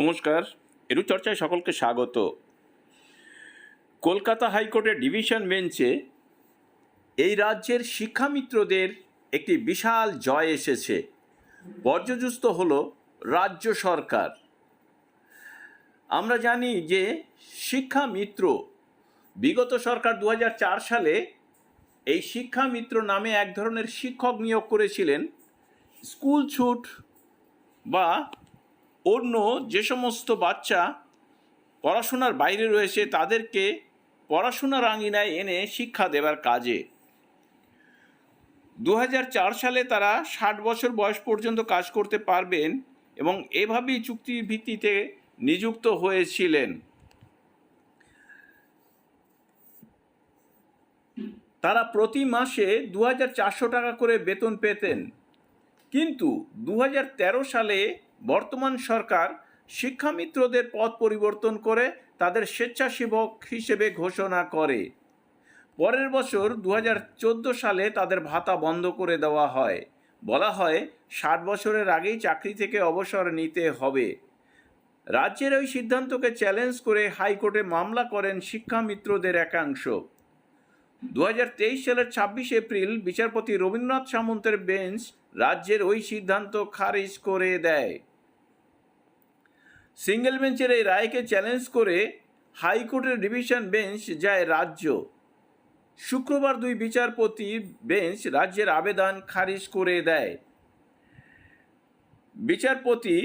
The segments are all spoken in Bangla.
নমস্কার এরু চর্চায় সকলকে স্বাগত। কলকাতা হাইকোর্টের ডিভিশন বেঞ্চে এই রাজ্যের শিক্ষামিত্রদের একটি বিশাল জয় এসেছে। পর্যযুস্ত হল রাজ্য সরকার। আমরা জানি যে শিক্ষামিত্র, বিগত সরকার দু হাজার চার সালে এই শিক্ষামিত্র নামে এক ধরনের শিক্ষক নিয়োগ করেছিলেন। স্কুল ছুট বা অন্য যে সমস্ত বাচ্চা পড়াশোনার বাইরে রয়েছে, তাদেরকে পড়াশোনার আঙিনায় এনে শিক্ষা দেবার কাজে। দু হাজার চার সালে তারা ষাট বছর বয়স পর্যন্ত কাজ করতে পারবেন এবং এভাবেই চুক্তির ভিত্তিতে নিযুক্ত হয়েছিলেন। তারা প্রতি মাসে দু হাজার চারশো টাকা করে বেতন পেতেন। কিন্তু দু হাজার তেরো সালে বর্তমান সরকার শিক্ষামিত্রদের পদ পরিবর্তন করে তাদের স্বেচ্ছাসেবক হিসেবে ঘোষণা করে। পরের বছর দু হাজার চোদ্দ সালে তাদের ভাতা বন্ধ করে দেওয়া হয়। বলা হয়, ষাট বছরের আগেই চাকরি থেকে অবসর নিতে হবে। রাজ্যের ওই সিদ্ধান্তকে চ্যালেঞ্জ করে হাইকোর্টে মামলা করেন শিক্ষামিত্রদের একাংশ। দু হাজার তেইশ সালের ছাব্বিশ এপ্রিল বিচারপতি রবীন্দ্রনাথ সামন্তের বেঞ্চ রাজ্যের ওই সিদ্ধান্ত খারিজ করে দেয়। সিঙ্গেল বেঞ্চের এই রায়কে চ্যালেঞ্জ করে হাইকোর্টের ডিভিশন বেঞ্চ যায় রাজ্য। শুক্রবার দুই বিচারপতি বেঞ্চ রাজ্যের আবেদন খারিজ করে দেয়। বিচারপতি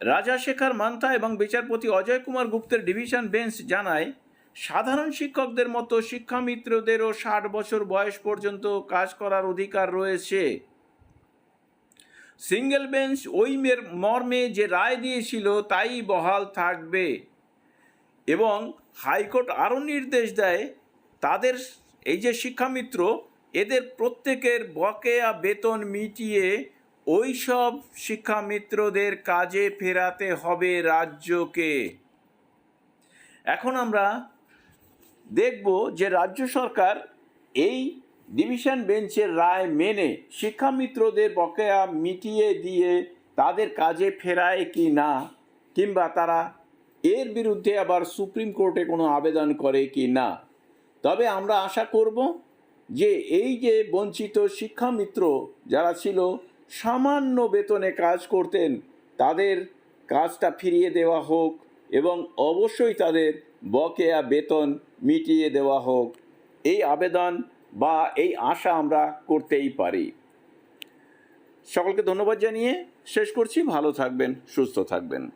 রাজাশেখর মান্থা এবং বিচারপতি অজয় কুমার গুপ্তের ডিভিশন বেঞ্চ জানায় সাধারণ শিক্ষকদের মতো শিক্ষামিত্রদেরও ষাট বছর বয়স পর্যন্ত কাজ করার অধিকার রয়েছে। সিঙ্গেল বেঞ্চ ওই মের মর্মে যে রায় দিয়েছিল, তাই বহাল থাকবে। এবং হাইকোর্ট আরও নির্দেশ দেয়, তাদের এই যে শিক্ষামিত্র, এদের প্রত্যেকের বকেয়া বেতন মিটিয়ে ওই সব শিক্ষামিত্রদের কাজে ফেরাতে হবে রাজ্যকে। এখন আমরা দেখব যে রাজ্য সরকার এই ডিভিশন বেঞ্চের রায় মেনে শিক্ষামিত্রদের বকেয়া মিটিয়ে দিয়ে তাদের কাজে ফেরায় কি না, কিংবা তারা এর বিরুদ্ধে আবার সুপ্রিম কোর্টে কোনো আবেদন করে কি না? তবে আমরা আশা করব যে এই যে বঞ্চিত শিক্ষামিত্র যারা ছিল, সামান্য বেতনে কাজ করতেন, তাদের কাজটা ফিরিয়ে দেওয়া হোক এবং অবশ্যই তাদের বকেয়া বেতন মিটিয়ে দেওয়া হোক, এই আবেদন বা এই আশা আমরা করতেই পারি। সকলকে ধন্যবাদ জানিয়ে শেষ করছি। ভালো থাকবেন, সুস্থ থাকবেন।